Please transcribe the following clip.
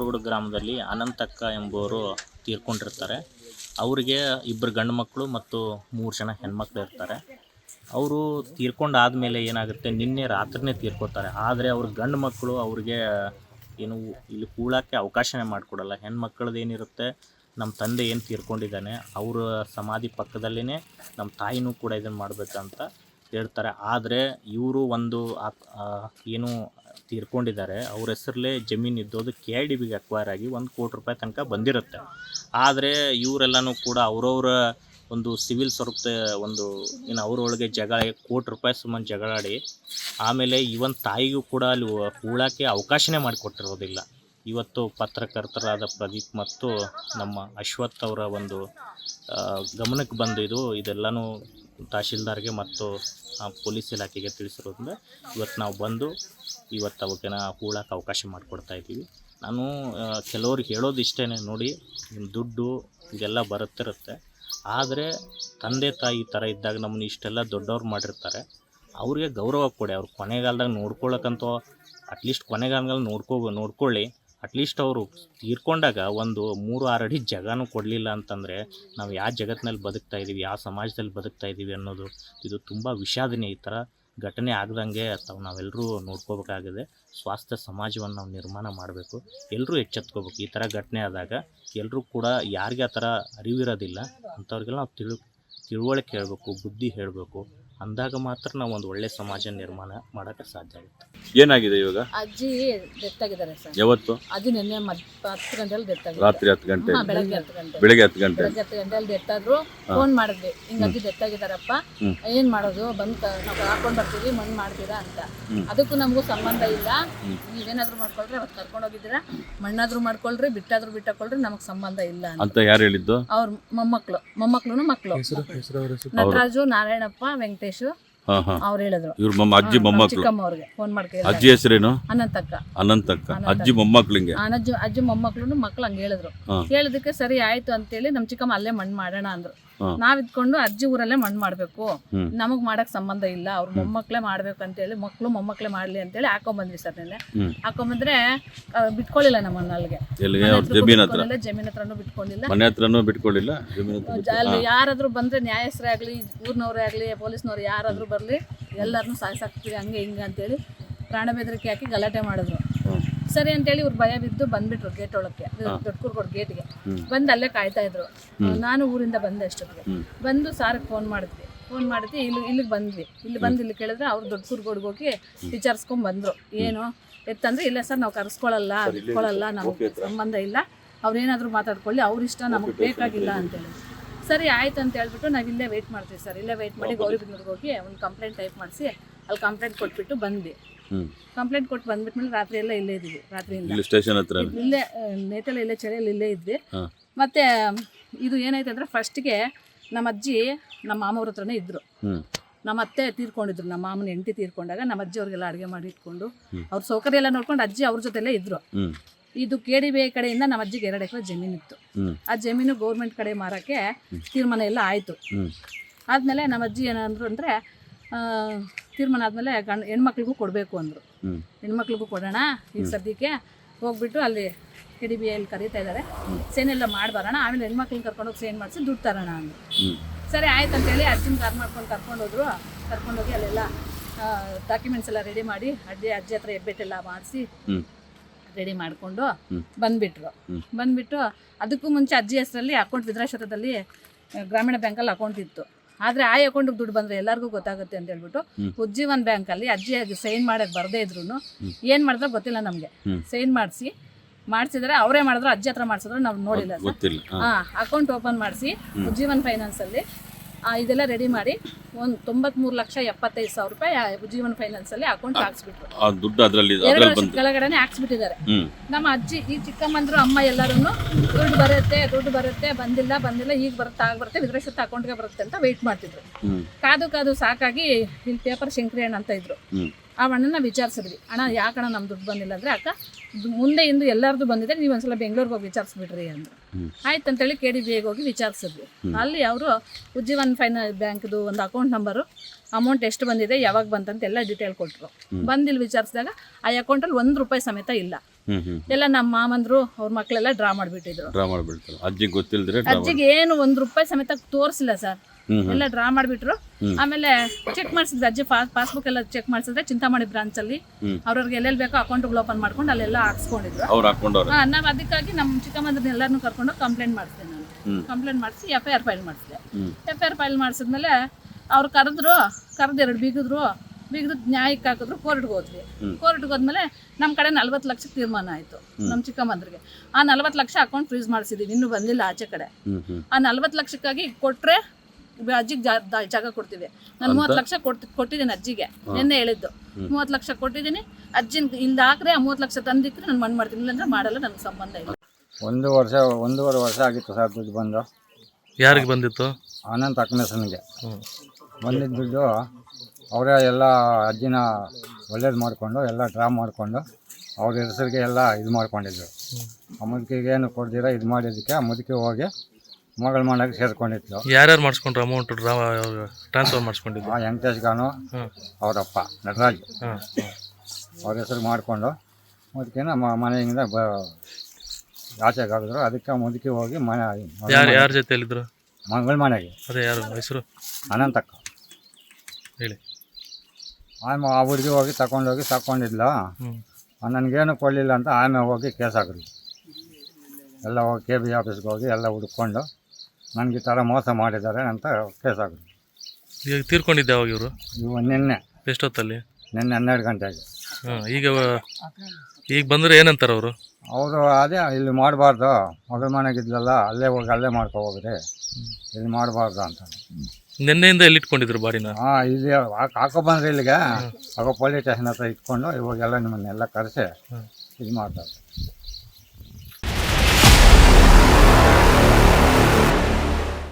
ಕುರುಗುಡು ಗ್ರಾಮದಲ್ಲಿ ಅನಂತಕ್ಕ ಎಂಬುವರು ತೀರ್ಕೊಂಡಿರ್ತಾರೆ. ಅವರಿಗೆ ಇಬ್ಬರು ಗಂಡು ಮಕ್ಕಳು ಮತ್ತು ಮೂರು ಜನ ಹೆಣ್ಮಕ್ಳು ಇರ್ತಾರೆ. ಅವರು ತೀರ್ಕೊಂಡಾದ್ಮೇಲೆ ಏನಾಗುತ್ತೆ, ನಿನ್ನೆ ರಾತ್ರಿನೇ ತೀರ್ಕೊತಾರೆ ಆದರೆ ಅವ್ರ ಗಂಡು ಮಕ್ಕಳು ಅವ್ರಿಗೆ ಏನು, ಇಲ್ಲಿ ಕೂಳಕ್ಕೆ ಅವಕಾಶನೇ ಮಾಡಿಕೊಡಲ್ಲ. ಹೆಣ್ಮಕ್ಳದ್ದು ಏನಿರುತ್ತೆ, ನಮ್ಮ ತಂದೆ ಏನು ತೀರ್ಕೊಂಡಿದ್ದಾನೆ, ಅವರ ಸಮಾಧಿ ಪಕ್ಕದಲ್ಲೇ ನಮ್ಮ ತಾಯಿನೂ ಕೂಡ ಇದನ್ನು ಮಾಡಬೇಕಂತ ಹೇಳ್ತಾರೆ. ಆದರೆ ಇವರು ಒಂದು ಏನು ತೀರ್ಕೊಂಡಿದ್ದಾರೆ. ಅವ್ರ ಹೆಸರಲ್ಲೇ ಜಮೀನು ಇದ್ದೋದು ಕೆ ಐ ಡಿ ಬಿಗೆ ಅಕ್ವೈರ್ ಆಗಿ ಒಂದು ಕೋಟಿ ರೂಪಾಯಿ ತನಕ ಬಂದಿರುತ್ತೆ. ಆದರೆ ಇವರೆಲ್ಲನೂ ಕೂಡ ಅವರವರ ಒಂದು ಸಿವಿಲ್ ಸ್ವರೂಪದ ಒಂದು ಏನು ಅವರೊಳಗೆ ಜಗಳ, ಕೋಟಿ ರೂಪಾಯಿ ಸುಮ್ಮನೆ ಜಗಳಾಡಿ ಆಮೇಲೆ ಇವನ್ ತಾಯಿಗೂ ಕೂಡ ಅಲ್ಲಿ ಹೂಳಕ್ಕೆ ಅವಕಾಶನೇ ಮಾಡಿಕೊಟ್ಟಿರೋದಿಲ್ಲ. ಇವತ್ತು ಪತ್ರಕರ್ತರಾದ ಪ್ರದೀಪ್ ಮತ್ತು ನಮ್ಮ ಅಶ್ವಥ್ ಅವರ ಒಂದು ಗಮನಕ್ಕೆ ಬಂದಿದ್ದು ಇದು ಇದೆಲ್ಲನೂ ತಹಶೀಲ್ದಾರ್ಗೆ ಮತ್ತು ಪೊಲೀಸ್ ಇಲಾಖೆಗೆ ತಿಳಿಸಿರೋದ್ರಿಂದ ಇವತ್ತು ನಾವು ಬಂದು ಇವತ್ತು ಅವಕ್ಕೆ ಹೂಳಕ್ಕೆ ಅವಕಾಶ ಮಾಡಿಕೊಡ್ತಾ ಇದ್ದೀವಿ. ನಾನು ಕೆಲವ್ರಿಗೆ ಹೇಳೋದು ಇಷ್ಟೇ ನೋಡಿ, ನಿಮ್ಮ ದುಡ್ಡು ಇದೆಲ್ಲ ಬರುತ್ತಿರುತ್ತೆ. ಆದರೆ ತಂದೆ ತಾಯಿ ಥರ ಇದ್ದಾಗ ನಮ್ಮನ್ನ ಇಷ್ಟೆಲ್ಲ ದೊಡ್ಡವ್ರು ಮಾಡಿರ್ತಾರೆ. ಅವ್ರಿಗೆ ಗೌರವ ಕೊಡಿ. ಅವ್ರು ಕೊನೆಗಾಲದಾಗ ನೋಡ್ಕೊಳಕ್ಕಂತೂ ಅಟ್ಲೀಸ್ಟ್ ಕೊನೆಗಾಲದಲ್ಲಿ ನೋಡ್ಕೋ, ನೋಡ್ಕೊಳ್ಳಿ. ಅಟ್ಲೀಸ್ಟ್ ಅವರು ತೀರ್ಕೊಂಡಾಗ ಒಂದು ಮೂರು, ಆರು ಅಡಿ ಜಾಗನೂ ಕೊಡಲಿಲ್ಲ ಅಂತಂದರೆ ನಾವು ಯಾವ ಜಗತ್ತಿನಲ್ಲಿ ಬದುಕ್ತಾ ಇದ್ದೀವಿ ಯಾವ ಸಮಾಜದಲ್ಲಿ ಬದುಕ್ತಾ ಇದ್ದೀವಿ ಅನ್ನೋದು ಇದು ತುಂಬ ವಿಷಾದನೆ. ಈ ಥರ ಘಟನೆ ಆಗ್ದಂಗೆ ತಾವು ನಾವೆಲ್ಲರೂ ನೋಡ್ಕೋಬೇಕಾಗಿದೆ ಸ್ವಾಸ್ಥ್ಯ ಸಮಾಜವನ್ನು ನಾವು ನಿರ್ಮಾಣ ಮಾಡಬೇಕು. ಎಲ್ಲರೂ ಎಚ್ಚೆತ್ಕೋಬೇಕು. ಈ ಥರ ಘಟನೆ ಆದಾಗ ಎಲ್ಲರೂ ಕೂಡ ಯಾರಿಗೆ ಆ ಥರ ಅರಿವಿರೋದಿಲ್ಲ, ಅಂಥವ್ರಿಗೆಲ್ಲ ನಾವು ತಿಳು, ತಿಳುವಳಿಕೆ ಹೇಳಬೇಕು, ಬುದ್ಧಿ ಹೇಳಬೇಕು. ಅಂದಾಗ ಮಾತ್ರ ನಾವು ಒಂದು ಒಳ್ಳೆ ಸಮಾಜ ನಿರ್ಮಾಣ ಮಾಡೋಕ್ಕೆ ಸಾಧ್ಯ ಆಗುತ್ತೆ. ಏನಾಗಿದೆ ಇವಾಗ? ಅಜ್ಜಿ ಡೆತ್ ಆಗಿದ್ದಾರೆ ಸರ್. ಯಾವತ್ತು? ಅಜ್ಜಿ ನಿನ್ನೆ ಮದ್ ಹತ್ತು ಗಂಟೆಲಿ ಡೆತ್ ಆಗಿದೆ ರಾತ್ರಿ ಹತ್ತು ಗಂಟೆ. ಹಾ, ಬೆಳಗ್ಗೆ ಹತ್ತು ಗಂಟೆ. ಬೆಳಿಗ್ಗೆ ಹತ್ತು ಗಂಟೆ. ಬೆಳಗ್ಗೆ ಹತ್ತು ಗಂಟೆಲಿ ಡೆತ್ ಆದ್ರು ಫೋನ್ ಮಾಡಿದ್ವಿ. ಹಿಂಗ ಅಜ್ಜಿ ಡೆತ್ ಆಗಿದಾರಪ್ಪ ಹ್ಮ್. ಏನ್ ಮಾಡೋದು? ಬಂತ ಕ- ನಾವು ಹಾಕೊಂಡ್ ಬರ್ತೀವಿ ಮಣ್ಣು ಮಾಡ್ತೀರಾ ಅಂತ. ಹ್ಮ್. ಅದಕ್ಕೂ ನಮಗೂ ಸಂಬಂಧ ಇಲ್ಲ. ನೀವೇನಾದ್ರೂ ಮಾಡ್ಕೊಳ್ರಿ ಅವತ್ತು ಕರ್ಕೊಂಡು ಹೋಗಿದ್ದೀರಾ ಮಣ್ಣಾದ್ರೂ ಮಾಡ್ಕೊಳ್ರಿ ಬಿಟ್ಟಾದ್ರೂ ಬಿಟ್ಟಕೊಳ್ರಿ ನಮಗ್ ಸಂಬಂಧ ಇಲ್ಲ ಅಂತ. ಅಂತ ಯಾರು ಹೇಳಿದ್ದು? ಅವ್ರ ಮೊಮ್ಮಕ್ಳು. ಮೊಮ್ಮಕ್ಳು ಮಕ್ಕಳು ನಟರಾಜು ನಾರಾಯಣಪ್ಪ ವೆಂಕಟೇಶು. ಹಾ ಅವ್ರು ಹೇಳಿದ್ರು. ಇವ್ರ ಮೊಮ್ಮ ಅಜ್ಜಿ ಮೊಮ್ಮಕ್ಳು. ಚಿಕ್ಕಮ್ಮ ಅವ್ರಿಗೆ ಫೋನ್ ಮಾಡಿ ಅಜ್ಜಿ ಹೆಸರೇನು? ಅನಂತಕ್ಕ. ಅನಂತಕ್ಕ. ಅಜ್ಜಿ ಮೊಮ್ಮಕ್ಳು ಹಿಂಗೆ. ಆ ಅಜ್ಜಿ ಅಜ್ಜಿ ಮೊಮ್ಮಕ್ಳು ಮಕ್ಳು ಹಂಗೆ ಹೇಳಿದ್ರು. ಹೇಳಿದಕ್ಕೆ ಸರಿ ಆಯ್ತು ಅಂತೇಳಿ ನಮ್ಮ ಚಿಕ್ಕಮ್ಮ ಅಲ್ಲೇ ಮಣ್ಣು ಮಾಡೋಣ ಅಂದ್ರು. ನಾವ್ ಇದ್ಕೊಂಡು ಅಜ್ಜಿ ಊರಲ್ಲೇ ಮಣ್ಣು ಮಾಡ್ಬೇಕು. ನಮಗ್ ಮಾಡಕ್ ಸಂಬಂಧ ಇಲ್ಲ. ಅವ್ರ ಮೊಮ್ಮಕ್ಳೆ ಮಾಡ್ಬೇಕು ಅಂತೇಳಿ ಮಕ್ಳು ಮೊಮ್ಮಕ್ಳೆ ಮಾಡ್ಲಿ ಅಂತೇಳಿ ಹಾಕೊಂಬಂದ್ವಿ ಸರ್ ನಿನ್ನೆ. ಹಾಕೊಂಬಂದ್ರೆ ಬಿಟ್ಕೊಳ್ಳಿಲ್ಲ ನಮ್ಮನ್ನ ಅಲ್ಲಿಗೆ. ಜಮೀನ್ ಹತ್ರ? ಬಿಟ್ಕೊಂಡಿಲ್ಲ, ಜಮೀನ್ ಹತ್ರನೂ ಬಿಟ್ಕೊಂಡಿಲ್ಲ ಮನೆ ಹತ್ರನೂ ಜ- ಅಲ್ಲಿ ಯಾರಾದ್ರೂ ಬಂದ್ರೆ ನ್ಯಾಯಸ್ಥರೇ ಆಗ್ಲಿ ಊರ್ನವ್ರೇ ಆಗ್ಲಿ ಪೊಲೀಸ್ನವ್ರು ಯಾರಾದ್ರೂ ಬರ್ಲಿ ಎಲ್ಲರನ್ನೂ ಸಾಯಿಸಾಕ್ತೀವಿ ಹಂಗೆ ಹಿಂಗೆ ಅಂತೇಳಿ ಪ್ರಾಣ ಬೆದರಿಕೆ ಹಾಕಿ ಗಲಾಟೆ ಮಾಡಿದ್ರು. ಸರಿ ಅಂತೇಳಿ ಇವ್ರು ಭಯ ಬಿದ್ದು ಬಂದ್ಬಿಟ್ರು ಗೇಟ್ ಒಳಕ್ಕೆ ದೊಡ್ಡ ಕುರ್ಗೋಡ್ ಗೇಟ್ಗೆ ಬಂದು ಅಲ್ಲೇ ಕಾಯ್ತಾ ಇದ್ರು. ನಾನು ಊರಿಂದ ಬಂದೆ ಅಷ್ಟೊತ್ತಿಗೆ. ಬಂದು ಸಾರಿಗೆ ಫೋನ್ ಮಾಡಿದ್ವಿ. ಫೋನ್ ಮಾಡಿದ್ವಿ ಇಲ್ಲಿ ಇಲ್ಲಿಗೆ ಬಂದ್ವಿ. ಇಲ್ಲಿ ಬಂದು ಇಲ್ಲಿ ಕೇಳಿದ್ರೆ ಅವ್ರು ದೊಡ್ಡ ಕುರ್ಗೋಡ್ಗೆ ಹೋಗಿ ವಿಚಾರಿಸ್ಕೊಂಡ್ ಬಂದ್ರು. ಏನು? ಎತ್ತಂದ್ರೆ ಇಲ್ಲ ಸರ್ ನಾವು ಕರ್ಸ್ಕೊಳಲ್ಲ ಬಿಟ್ಕೊಳ್ಳಲ್ಲ ನಮ್ಗೆ ಸಂಬಂಧ ಇಲ್ಲ. ಅವ್ರೇನಾದ್ರೂ ಮಾತಾಡ್ಕೊಳ್ಳಿ ಅವ್ರ ಇಷ್ಟ ನಮಗೆ ಬೇಕಾಗಿಲ್ಲ ಅಂತೇಳಿ ಸರಿ ಆಯ್ತು ಅಂತ ಹೇಳ್ಬಿಟ್ಟು ನಾವು ಇಲ್ಲೇ ವೆಯ್ಟ್ ಮಾಡ್ತೀವಿ ಸರ್ ಇಲ್ಲೇ ವೆಯ್ಟ್ ಮಾಡಿ ಗೌರಿಬಿದನೂರ್ಗೆ ಹೋಗಿ ಒಂದು ಕಂಪ್ಲೇಂಟ್ ಟೈಪ್ ಮಾಡಿಸಿ ಅಲ್ಲಿ ಕಂಪ್ಲೇಂಟ್ ಕೊಟ್ಬಿಟ್ಟು ಬಂದ್ವಿ. ಕಂಪ್ಲೇಂಟ್ ಕೊಟ್ಟು ಬಂದ್ಬಿಟ್ಮೇಲೆ ರಾತ್ರಿ ಎಲ್ಲ ಇಲ್ಲೇ ಇದ್ವಿ ರಾತ್ರಿಯಿಂದ. ಇಲ್ಲಿ ಸ್ಟೇಷನ್ ಹತ್ರ ಇಲ್ಲೇ ನೇತಲ್ಲಿ ಇಲ್ಲೇ ಚಳಿಯಲ್ಲಿ ಇಲ್ಲೇ ಇದ್ವಿ. ಮತ್ತೆ ಇದು ಏನಾಯ್ತು ಅಂದ್ರೆ ಫಸ್ಟ್ಗೆ ನಮ್ಮ ಅಜ್ಜಿ ನಮ್ಮ ಮಾಮವ್ರ ಹತ್ರನೇ ಇದ್ರು. ನಮ್ಮ ಅತ್ತೆ ತೀರ್ಕೊಂಡಿದ್ರು ನಮ್ಮ ಮಾಮನ ಹೆಂಡತಿ ತೀರ್ಕೊಂಡಾಗ ನಮ್ಮ ಅಜ್ಜಿ ಅವ್ರಿಗೆಲ್ಲ ಅಡುಗೆ ಮಾಡಿ ಇಟ್ಕೊಂಡು ಅವ್ರ ಸೌಕರ್ಯ ಎಲ್ಲ ನೋಡ್ಕೊಂಡು ಅಜ್ಜಿ ಅವ್ರ ಜೊತೆಲೇ ಇದ್ರು. ಇದು ಕೆ ಡಿ ಬಿ ಕಡೆಯಿಂದ ನಮ್ಮ ಅಜ್ಜಿಗೆ ಎರಡು ಎಕರೆ ಜಮೀನಿತ್ತು ಆ ಜಮೀನು ಗೌರ್ಮೆಂಟ್ ಕಡೆ ಮಾರಕ್ಕೆ ತೀರ್ಮಾನ ಎಲ್ಲ ಆಯಿತು. ಆದಮೇಲೆ ನಮ್ಮ ಅಜ್ಜಿ ಏನಂದ್ರು ಅಂದರೆ ತೀರ್ಮಾನ ಆದಮೇಲೆ ಗಂಡ ಹೆಣ್ಮಕ್ಳಿಗೂ ಕೊಡಬೇಕು ಅಂದರು. ಹೆಣ್ಮಕ್ಳಿಗೂ ಕೊಡೋಣ ಈಗ ಸದ್ಯಕ್ಕೆ. ಹೋಗ್ಬಿಟ್ಟು ಅಲ್ಲಿ ಕೆ ಡಿ ಬಿ ಎಲ್ಲಿ ಕರೀತಾ ಇದ್ದಾರೆ ಸೇನೆಲ್ಲ ಮಾಡಿ ಬರೋಣ. ಆಮೇಲೆ ಹೆಣ್ಮಕ್ಳನ್ನ ಕರ್ಕೊಂಡೋಗಿ ಸೇನ್ ಮಾಡಿಸಿ ದುಡ್ಡು ತರೋಣ ಅಂದರು. ಸರಿ ಆಯ್ತು ಅಂತೇಳಿ ಅಜ್ಜಿನ ಕಾರ್ ಮಾಡ್ಕೊಂಡು ಕರ್ಕೊಂಡೋದ್ರು ಕರ್ಕೊಂಡೋಗಿ ಅಲ್ಲೆಲ್ಲ ಡಾಕ್ಯುಮೆಂಟ್ಸ್ ಎಲ್ಲ ರೆಡಿ ಮಾಡಿ ಅಜ್ಜಿ ಅಜ್ಜಿ ಹತ್ರ ಹೆಬ್ಬೆಟ್ಟೆಲ್ಲ ಮಾಡಿಸಿ ರೆಡಿ ಮಾಡಿಕೊಂಡು. ಬಂದ್ಬಿಟ್ರು. ಬಂದ್ಬಿಟ್ಟು ಅದಕ್ಕೂ ಮುಂಚೆ ಅಜ್ಜಿ ಹೆಸರಲ್ಲಿ ಅಕೌಂಟ್ ವಿದ್ರಾಶ್ವರದಲ್ಲಿ ಆ, ಗ್ರಾಮೀಣ ಬ್ಯಾಂಕಲ್ಲಿ ಅಕೌಂಟ್ ಇತ್ತು. ಆದರೆ ಆ ಅಕೌಂಟಿಗೆ ದುಡ್ಡು ಬಂದ್ರೆ ಎಲ್ಲರಿಗೂ ಗೊತ್ತಾಗುತ್ತೆ ಅಂತ ಹೇಳ್ಬಿಟ್ಟು ಉಜ್ಜೀವನ್ ಬ್ಯಾಂಕ್ ಅಲ್ಲಿ ಅಜ್ಜಿ ಸೈನ್ ಮಾಡಕ್ ಬರದೇ ಇದ್ರು ಏನು ಮಾಡಿದ್ರೆ ಗೊತ್ತಿಲ್ಲ ನಮಗೆ. ಸೈನ್ ಮಾಡಿಸಿ ಮಾಡಿಸಿದ್ರೆ ಅವರೇ ಮಾಡಿದ್ರು ಅಜ್ಜಿ ಹತ್ರ ಮಾಡಿಸಿದ್ರು ನಾವು ನೋಡಿಲ್ಲ ಹಾಂ. ಅಕೌಂಟ್ ಓಪನ್ ಮಾಡಿಸಿ ಉಜ್ಜೀವನ್ ಫೈನಾನ್ಸಲ್ಲಿ ಇದೆಲ್ಲ ರೆಡಿ ಮಾಡಿ ಒಂದು ತೊಂಬತ್ಮೂರು ಲಕ್ಷ ಎಪ್ಪತ್ತೈದು ಸಾವಿರ ರೂಪಾಯಿ ಜೀವನ್ ಫೈನಾನ್ಸ್ ಅಲ್ಲಿ ಅಕೌಂಟ್ ಹಾಕ್ಸ್ಬಿಟ್ರು. ಆ ದುಡ್ಡು ಅದ್ರಲ್ಲಿ ಎರಡು ಅದ್ರಲ್ಲಿ ವರ್ಷದ ಬಂತು ಕೆಳಗಡೆನೆ ಹಾಕ್ಸ್ಬಿಟ್ಟಿದ್ದಾರೆ. ನಮ್ಮ ಅಜ್ಜಿ ಈ ಚಿಕ್ಕಮ್ಮಂದ್ರು ಅಮ್ಮ ಎಲ್ಲರೂ ದುಡ್ಡು ಬರುತ್ತೆ ದುಡ್ಡು ಬರುತ್ತೆ ಬಂದಿಲ್ಲ ಬಂದಿಲ್ಲ ಈಗ ಬರುತ್ತೆ ಆಗ ಬರುತ್ತೆ ವಿದ್ರೇಶ್ವರ ಅಕೌಂಟ್ಗೆ ಬರುತ್ತೆ ಅಂತ ವೆಯ್ಟ್ ಮಾಡ್ತಿದ್ರು. ಕಾದು ಕಾದು ಸಾಕಾಗಿ ಇಲ್ಲಿ ಪೇಪರ್ ಶಂಕರಿ ಅಣ್ಣ ಅಂತ ಇದ್ರು. ಆ ಅಣ್ಣನ ವಿಚಾರಿಸಿದ್ವಿ. ಅಣ್ಣ ಯಾಕಣ್ಣ ನಮ್ಮ ದುಡ್ಡು ಬಂದಿಲ್ಲ ಅಂದರೆ ಅಕ್ಕ ಮುಂದೆ ಇಂದು ಎಲ್ಲರದು ಬಂದಿದೆ ನೀವು ಒಂದ್ಸಲ ಬೆಂಗಳೂರಿಗೆ ಹೋಗಿ ವಿಚಾರಿಸ್ಬಿಡ್ರಿ ಅಂದರು. ಹ್ಮ್. ಆಯ್ತು ಅಂತೇಳಿ ಕೆ ಡಿ ಬಿ ಐಗೆ ಹೋಗಿ ವಿಚಾರಿಸಿದ್ವಿ. ಅಲ್ಲಿ ಅವರು ಉಜ್ಜೀವನ್ ಫೈನಾನ್ಸ್ ಬ್ಯಾಂಕ್ದು ಒಂದು ಅಕೌಂಟ್ ನಂಬರು ಅಮೌಂಟ್ ಎಷ್ಟು ಬಂದಿದೆ ಯಾವಾಗ ಬಂತಂತ ಎಲ್ಲ ಡಿಟೇಲ್ ಕೊಟ್ಟರು ಬಂದು ಇಲ್ಲಿ ವಿಚಾರಿಸಿದಾಗ ಆ ಅಕೌಂಟಲ್ಲಿ ಒಂದು ರೂಪಾಯಿ ಸಮೇತ ಇಲ್ಲ. ಎಲ್ಲ ನಮ್ಮ ಮಾಮಂದ್ರು ಅವ್ರ ಮಕ್ಕಳೆಲ್ಲ ಡ್ರಾ ಮಾಡಿಬಿಟ್ಟಿದ್ರು. ಅಜ್ಜಿಗೆ ಏನು ಒಂದು ರೂಪಾಯಿ ಸಮೇತ ತೋರಿಸಿಲ್ಲ ಸರ್. ಎಲ್ಲ ಡ್ರಾ ಮಾಡಿಬಿಟ್ರು. ಆಮೇಲೆ ಚೆಕ್ ಮಾಡಿಸಿದ್ರು ಅಜ್ಜಿ ಪಾಸ್ಬುಕ್ ಎಲ್ಲ ಚೆಕ್ ಮಾಡಿಸಿದ್ರೆ ಚಿಂತಾಮಣಿ ಬ್ರಾಂಚ್ ಅಲ್ಲಿ ಅವ್ರಿಗೆ ಅವ್ರವ್ರಿಗೆ ಎಲ್ಲೆಲ್ಲಿ ಬೇಕೋ ಅಕೌಂಟ್ಗಳು ಓಪನ್ ಮಾಡ್ಕೊಂಡು ಅಲ್ಲೆಲ್ಲ ಹಾಕ್ಸ್ಕೊಂಡಿದ್ರು. ನಾವು ಅದಕ್ಕಾಗಿ ನಮ್ಮ ಚಿಕ್ಕಮ್ಮಂದ್ರನ್ನ ಎಲ್ಲರನ್ನೂ ಕರ್ಕೊಂಡು ಕಂಪ್ಲೇಂಟ್ ಮಾಡಿಸಿದೆ ನಾನು. ಕಂಪ್ಲೇಂಟ್ ಮಾಡಿಸಿ ಎಫ್ ಐ ಆರ್ ಫೈಲ್ ಮಾಡಿಸಿದೆ. ಎಫ್ ಐ ಆರ್ ಫೈಲ್ ಮಾಡಿಸಿದ್ಮೇಲೆ ಅವ್ರು ಕರೆದ್ರು ಕರೆದು ಎರಡು ಬೀಗಿದ್ರು ಬೀಗಿದ್ರು ನ್ಯಾಯಕ್ಕೆ ಹಾಕಿದ್ರು ಕೋರ್ಟ್ಗೆ ಹೋದ್ವಿ. ಕೋರ್ಟ್ಗೆ ಹೋದ್ಮೇಲೆ ನಮ್ಮ ಕಡೆ ನಲ್ವತ್ತು ಲಕ್ಷ ತೀರ್ಮಾನ ಆಯಿತು ನಮ್ಮ ಚಿಕ್ಕಮ್ಮಂದ್ರಿಗೆ. ಆ ನಲ್ವತ್ತು ಲಕ್ಷ ಅಕೌಂಟ್ ಫ್ರೀಸ್ ಮಾಡಿಸಿದ್ದೀವಿ ಇನ್ನೂ ಬಂದಿಲ್ಲ ಆಚೆ ಕಡೆ. ಆ ನಲ್ವತ್ತು ಲಕ್ಷಕ್ಕಾಗಿ ಕೊಟ್ಟರೆ ಅಜ್ಜಿಗೆ ಜಾ- ಜಾಗ ಕೊಡ್ತಿದ್ದೆ. ನಾನು ಮೂವತ್ತು ಲಕ್ಷ ಕೊಟ್ಟು ಕೊಟ್ಟಿದ್ದೀನಿ ಅಜ್ಜಿಗೆ ನಿನ್ನೆ ಹೇಳಿದ್ದು. ಮೂವತ್ತು ಲಕ್ಷ ಕೊಟ್ಟಿದ್ದೀನಿ. ಅಜ್ಜಿನ ಇಲ್ಲಿ ಹಾಕ್ರೆ ಆ ಮೂವತ್ತು ಲಕ್ಷ ತಂದಿದ್ರೆ ನಾನು ಮಣ್ಣು ಮಾಡ್ತೀನಿ. ಇಲ್ಲಾಂದ್ರೆ ಮಾಡಲ್ಲ ನನಗೆ ಸಂಬಂಧ ಇಲ್ಲ. ಒಂದು ವರ್ಷ ಒಂದೂವರೆ ವರ್ಷ ಆಗಿತ್ತು ಸರ್ ದುಡ್ಡು ಬಂದು. ಯಾರಿಗೆ ಬಂದಿತ್ತು? ಅನಂತ ಅಕ್ನೇಸನ್ಗೆ. ಬಂದಿದ್ದ ದುಡ್ಡು ಅವರೇ ಎಲ್ಲ ಅಜ್ಜಿನ ಒಳ್ಳೇದು ಮಾಡಿಕೊಂಡು ಎಲ್ಲ ಡ್ರಾ ಮಾಡಿಕೊಂಡು ಅವ್ರ ಹೆಸರಿಗೆ ಎಲ್ಲ ಇದು ಮಾಡ್ಕೊಂಡಿದ್ರು. ಆ ಮುದುಕಿಗೆ ಏನು ಕೊಡ್ದಿರ ಇದು ಮಾಡಿದ್ದಕ್ಕೆ ಆ ಮುದುಕಿ ಹೋಗಿ ಮಗಳ ಮನೆಗೆ ಸೇರ್ಕೊಂಡಿತ್ತು ಯಾರ್ಯಾರು ಮಾಡಿಸ್ಕೊಂಡ್ರು ಅಮೌಂಟ್ ಟ್ರಾನ್ಸ್ಫರ್ ಮಾಡಿಸ್ಕೊಂಡಿದ್ದು? ಆ ವೆಂಕಟೇಶ್ ಗಾನು ಅವರಪ್ಪ ನಟರಾಜ್. ಅವ್ರ ಹೆಸರು ಮಾಡಿಕೊಂಡು ಮುದುಕಿನ ನಮ್ಮ ಮನೆಯಿಂದ ಬ ಆಚೆಗೆ ಹಾಕಿದ್ರು. ಅದಕ್ಕೆ ಮುದುಕಿ ಹೋಗಿ ಮನೆ ಯಾರು ಯಾರ ಜೊತೆಯಲ್ಲಿದ್ರು ಮಗಳ ಮನೆಗೆ. ಅದೇ ಯಾರು ಹೆಸರು ಅನಂತಕ್ಕ. ಹೇಳಿ. ಆಮೇಲೆ ಆ ಹುಡುಗಿ ಹೋಗಿ ತಗೊಂಡೋಗಿ ತಗೊಂಡಿದ್ಲ ನನಗೇನು ಕೊಡಲಿಲ್ಲ ಅಂತ ಆಮೇಲೆ ಹೋಗಿ ಕೇಸ್ ಹಾಕಿದ್ವಿ ಎಲ್ಲ ಹೋಗಿ ಕೆ ಬಿ ಆಫೀಸ್ಗೆ ಹೋಗಿ ಎಲ್ಲ ಹುಡ್ಕೊಂಡು ನನಗೆ ಈ ಥರ ಮೋಸ ಮಾಡಿದ್ದಾರೆ ಅಂತ ಕೇಸ್ ಆಗುತ್ತೆ ಈಗ ತೀರ್ಕೊಂಡಿದ್ದೆ ಅವಾಗ ಇವರು? ಇವು ನಿನ್ನೆ. ಎಷ್ಟೊತ್ತಲ್ಲಿ? ನಿನ್ನೆ ಹನ್ನೆರಡು ಗಂಟೆಗೆ. ಹಾಂ ಈಗ ಈಗ ಬಂದರೆ ಏನಂತಾರೆ ಅವರು? ಅವರು ಅದೇ ಇಲ್ಲಿ ಮಾಡಬಾರ್ದು. ಮಗಳ ಮನೆಗಿದ್ಲಲ್ಲ ಅಲ್ಲೇ ಹೋಗಿ ಅಲ್ಲೇ ಮಾಡ್ಕೊ ಹೋಗ್ರಿ. ಇಲ್ಲಿ ಮಾಡಬಾರ್ದು ಅಂತ. ನಿನ್ನೆಯಿಂದ ಎಲ್ಲಿ ಇಟ್ಕೊಂಡಿದ್ರು ಬಾಡಿನ? ಹಾಂ ಇಲ್ಲಿ ಹಾಕ್- ಹಾಕೋ ಬಂದ್ರೆ ಇಲ್ಲಿಗೆ. ಆಗ ಪೊಲೀಸ್ ಸ್ಟೇಷನ್ ಹತ್ರ ಇಟ್ಕೊಂಡು ಇವಾಗೆಲ್ಲ ನಿಮ್ಮನ್ನೆಲ್ಲ ಕರೆಸಿ ಇದು ಮಾಡ್ತಾರೆ.